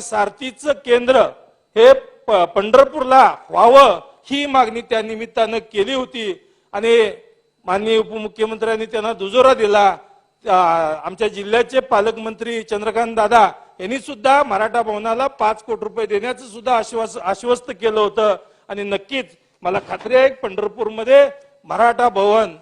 सारथीचं केंद्र हे प- पंढरपूरला व्हावं ही मागणी त्या निमित्तानं केली होती. आणि माननीय उपमुख्यमंत्र्यांनी त्यांना दुजोरा दिला. आमच्या जिल्ह्याचे पालकमंत्री चंद्रकांत दादा यांनी सुद्धा मराठा भवनाला पाच कोटी रुपये देण्याचं सुद्धा आश्वास आश्वस्त केलं होतं. आणि नक्कीच मला खात्री आहे पंढरपूरमध्ये मराठा भवन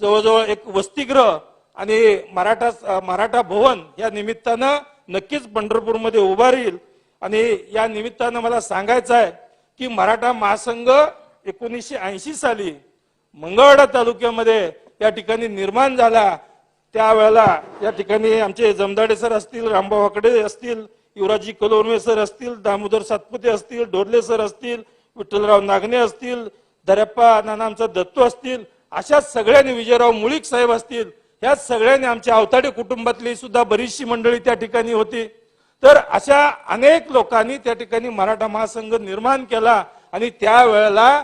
जवळजवळ एक वसतिगृह आणि मराठा मराठा भवन या निमित्तानं नक्कीच पंढरपूरमध्ये उभा राहील. आणि या निमित्तानं मला सांगायचं आहे की मराठा महासंघ एकोणीसशे ऐंशी साली मंगळवाडा तालुक्यामध्ये या ठिकाणी निर्माण झाला. त्यावेळेला या ठिकाणी आमचे जमदाडे सर असतील रामभाऊ वाकडे असतील युवराजी कलोरमे सर असतील दामोदर सातपुते असतील डोरले सर असतील विठ्ठलराव नागणे असतील दर्याप्पा नाना आमचा दत्तू असतील अशा सगळ्यांनी विजयराव मुळीक साहेब असतील ह्या सगळ्यांनी आमच्या अवताडे कुटुंबातली सुद्धा बरीचशी मंडळी त्या ठिकाणी होती. तर अशा अनेक लोकांनी त्या ठिकाणी मराठा महासंघ निर्माण केला आणि त्यावेळेला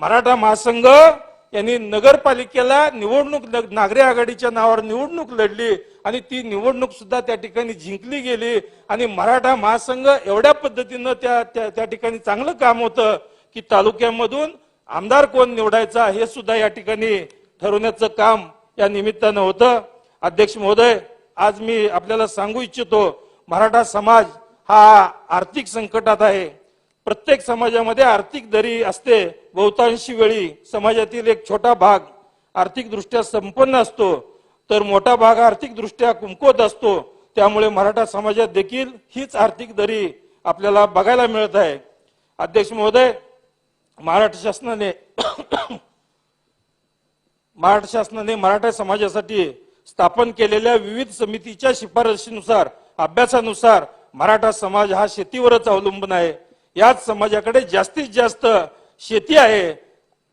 मराठा महासंघ यांनी नगरपालिकेला निवडणूक नागरी आघाडीच्या नावावर निवडणूक लढली आणि ती निवडणूक सुद्धा त्या ठिकाणी जिंकली गेली आणि मराठा महासंघ एवढ्या पद्धतीनं त्या त्या त्या ठिकाणी चांगलं काम होतं की तालुक्यामधून आमदार कोण निवडायचा हे सुद्धा या ठिकाणी ठरवण्याचं काम या निमित्तानं होतं. अध्यक्ष महोदय आज मी आपल्याला सांगू इच्छितो मराठा समाज हा आर्थिक संकटात आहे. प्रत्येक समाजामध्ये आर्थिक दरी असते. बहुतांशी वेळी समाजातील एक छोटा भाग आर्थिकदृष्ट्या संपन्न असतो. तर मोठा भाग आर्थिकदृष्ट्या कुमकोत असतो. त्यामुळे मराठा समाजात देखील हीच आर्थिक दरी आपल्याला बघायला मिळत आहे. अध्यक्ष महोदय महाराष्ट्र शासनाने महाराष्ट्र शासनाने मराठा समाजासाठी स्थापन केलेल्या विविध समितीच्या शिफारशीनुसार अभ्यासानुसार मराठा समाज हा शेतीवरच अवलंबून आहे. याच समाजाकडे जास्तीत जास्त शेती आहे.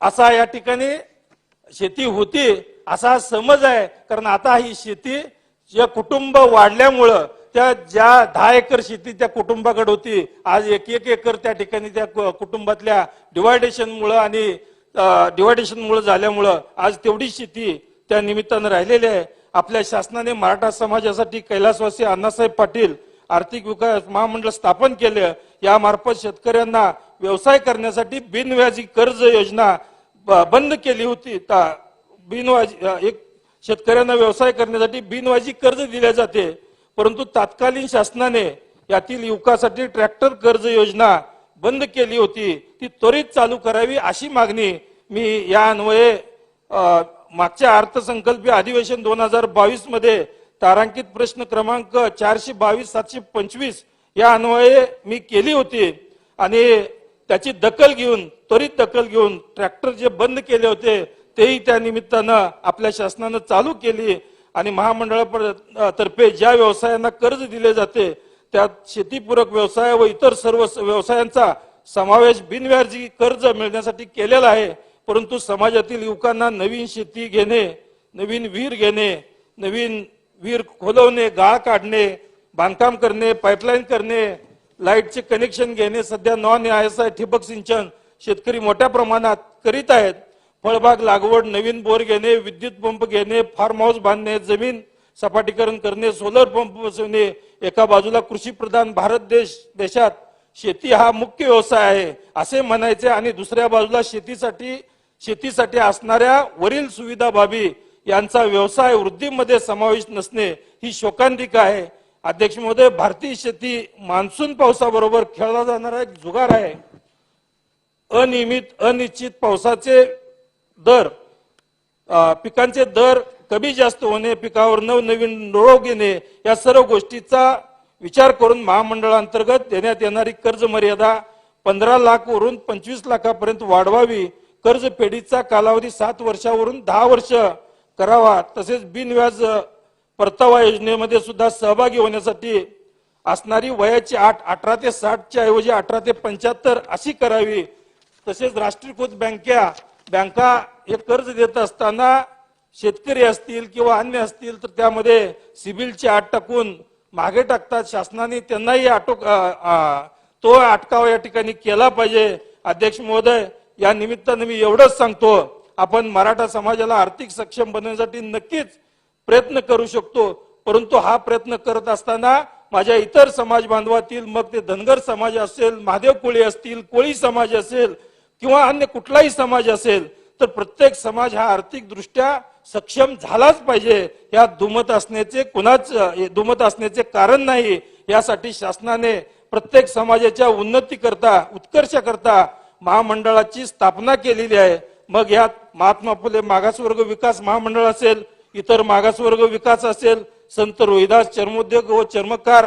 असा या ठिकाणी शेती होती असा समज आहे. कारण आता ही शेती जे कुटुंब वाढल्यामुळं त्या ज्या दहा एकर शेती त्या कुटुंबाकडे होती आज एक एक एकर त्या ठिकाणी त्या कु- कुटुंबातल्या डिवायडेशनमुळं आणि डिवायडेशनमुळं झाल्यामुळं आज तेवढी शेती त्या निमित्तानं राहिलेली आहे. आपल्या शासनाने मराठा समाजासाठी कैलासवासी अण्णासाहेब पाटील आर्थिक विकास महामंडळ स्थापन केले. यामार्फत शेतकऱ्यांना व्यवसाय करण्यासाठी बिनव्याजी कर्ज योजना ब- बंद केली होती. ता- बिनवाजी एक शेतकऱ्यांना व्यवसाय करण्यासाठी बिनवाजी कर्ज दिले जाते. परंतु तत्कालीन शासनाने यातील युवकासाठी ट्रॅक्टर कर्ज योजना बंद केली होती ती त्वरित चालू करावी अशी मागणी मी या अन्वये मागच्या अर्थसंकल्पीय अधिवेशन दोन हजार बावीसमध्ये तारांकित प्रश्न क्रमांक चारशे बावीस सातशे पंचवीस या अन्वये मी केली होती. आणि त्याची दखल घेऊन त्वरित दखल घेऊन ट्रॅक्टर जे बंद केले होते तेही त्या निमित्तानं आपल्या शासनानं चालू केली. आणि महामंडळातर्फे ज्या व्यवसायांना कर्ज दिले जाते त्यात शेतीपूरक व्यवसाय व इतर सर्व स- व्यवसायांचा समावेश बिनव्याजी कर्ज मिळण्यासाठी केलेला आहे. परंतु समाजातील युवकांना नवीन शेती घेणे नवीन विहीर घेणे नवीन विहीर खोलवणे गाळ काढणे बांधकाम करणे पाईपलाईन करणे लाईटचे कनेक्शन घेणे सध्या नॉन एस आय ठिबक सिंचन शेतकरी मोठ्या प्रमाणात करीत आहेत. फळबाग लागवड नवीन बोर घेणे विद्युत पंप घेणे फार्म हाऊस बांधणे जमीन सपाटीकरण करणे सोलर पंप बसवणे एका बाजूला कृषी प्रधान भारत देश देशात शेती हा मुख्य व्यवसाय आहे असे म्हणायचे आणि दुसऱ्या बाजूला शेतीसाठी शेतीसाठी असणाऱ्या वरील सुविधा बाबी यांचा व्यवसाय वृद्धीमध्ये समावेश नसणे ही शोकांतिका आहे. अध्यक्ष महोदय भारतीय शेती मान्सून पावसाबरोबर खेळला जाणारा एक जुगार आहे. अनियमित अनिश्चित पावसाचे दर पिकांचे दर कमी जास्त होणे पिकावर नवनवीन रोग येणे या सर्व गोष्टीचा विचार करून महामंडळांतर्गत देण्यात येणारी कर्ज मर्यादा पंधरा लाख वरून पंचवीस लाखापर्यंत वाढवावी. कर्ज पेढीचा कालावधी सात वर्षावरून दहा वर्ष करावा. तसेच बिनव्याज परतावा योजनेमध्ये सुद्धा सहभागी होण्यासाठी असणारी वयाची आठ अठरा ते साठच्या ऐवजी अठरा ते पंच्याहत्तर अशी करावी. तसेच राष्ट्रीयकृत बँका बँका हे कर्ज देत असताना शेतकरी असतील किंवा अन्य असतील तर त्यामध्ये सिबिलची आट टाकून मागे टाकतात. शासनाने त्यांनाही आटोक तो अटकाव या ठिकाणी केला पाहिजे. अध्यक्ष महोदय या निमित्तानं मी एवढंच सांगतो. आपण मराठा समाजाला आर्थिक सक्षम बनवण्यासाठी नक्कीच प्रयत्न करू शकतो. परंतु हा प्रयत्न करत असताना माझ्या इतर समाज बांधवातील मग ते धनगर समाज असेल महादेव कोळी असतील कोळी समाज असेल किंवा अन्य कुठलाही समाज असेल तर प्रत्येक समाज हा आर्थिकदृष्ट्या सक्षम झालाच पाहिजे. या दुमत असण्याचे कुणाच दुमत असण्याचे कारण नाही. यासाठी शासनाने प्रत्येक समाजाच्या उन्नती उन्नतीकरता उत्कर्षाकरता महामंडळाची स्थापना केलेली आहे. मग यात महात्मा फुले मागासवर्ग विकास महामंडळ असेल इतर मागासवर्ग विकास असेल संत रोहिदास चर्मोद्योग व चर्मकार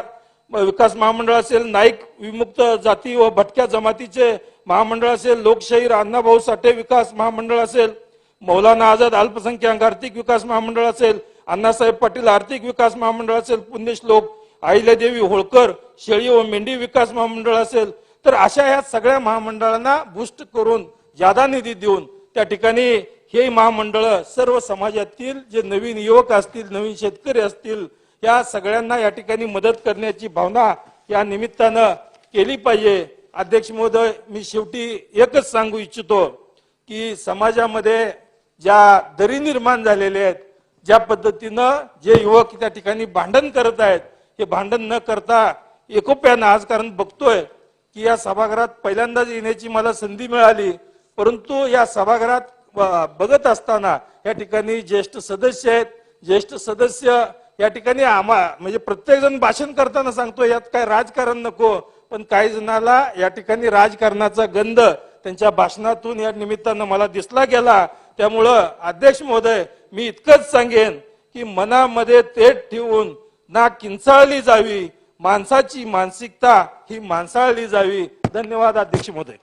विकास महामंडळ असेल नाईक विमुक्त जाती व भटक्या जमातीचे महामंडळ असेल लोकशाहीर अण्णाभाऊ साठे विकास महामंडळ असेल मौलाना आझाद अल्पसंख्याक आर्थिक विकास महामंडळ असेल अण्णासाहेब पाटील आर्थिक विकास महामंडळ असेल पुण्यश्लोक अहिल्यादेवी होळकर शेळी व मेंढी विकास महामंडळ असेल तर अशा या सगळ्या महामंडळांना बूस्ट करून जादा निधी देऊन त्या ठिकाणी हे महामंडळ सर्व समाजातील जे नवीन युवक असतील नवीन शेतकरी असतील या सगळ्यांना या ठिकाणी मदत करण्याची भावना या निमित्तानं केली पाहिजे. अध्यक्ष महोदय मी शेवटी एकच सांगू इच्छितो की समाजामध्ये ज्या दरी निर्माण झालेल्या आहेत ज्या पद्धतीनं जे युवक त्या ठिकाणी भांडण करत आहेत हे भांडण न करता एकोप्यानं आज कारण बघतोय की या सभागृहात पहिल्यांदाच येण्याची मला संधी मिळाली. परंतु या सभागृहात ब- बघत असताना या ठिकाणी ज्येष्ठ सदस्य आहेत. ज्येष्ठ सदस्य या ठिकाणी आम्हा म्हणजे प्रत्येक जण भाषण करताना सांगतो यात काय राजकारण नको. पण काही जणाला या ठिकाणी राजकारणाचा गंध त्यांच्या भाषणातून या निमित्तानं मला दिसला गेला. त्यामुळं अध्यक्ष महोदय मी इतकंच सांगेन की मनामध्ये तेट ठेवून ना किंचाळली जावी. माणसाची मानसिकता ही माणसाळली जावी. धन्यवाद अध्यक्ष महोदय.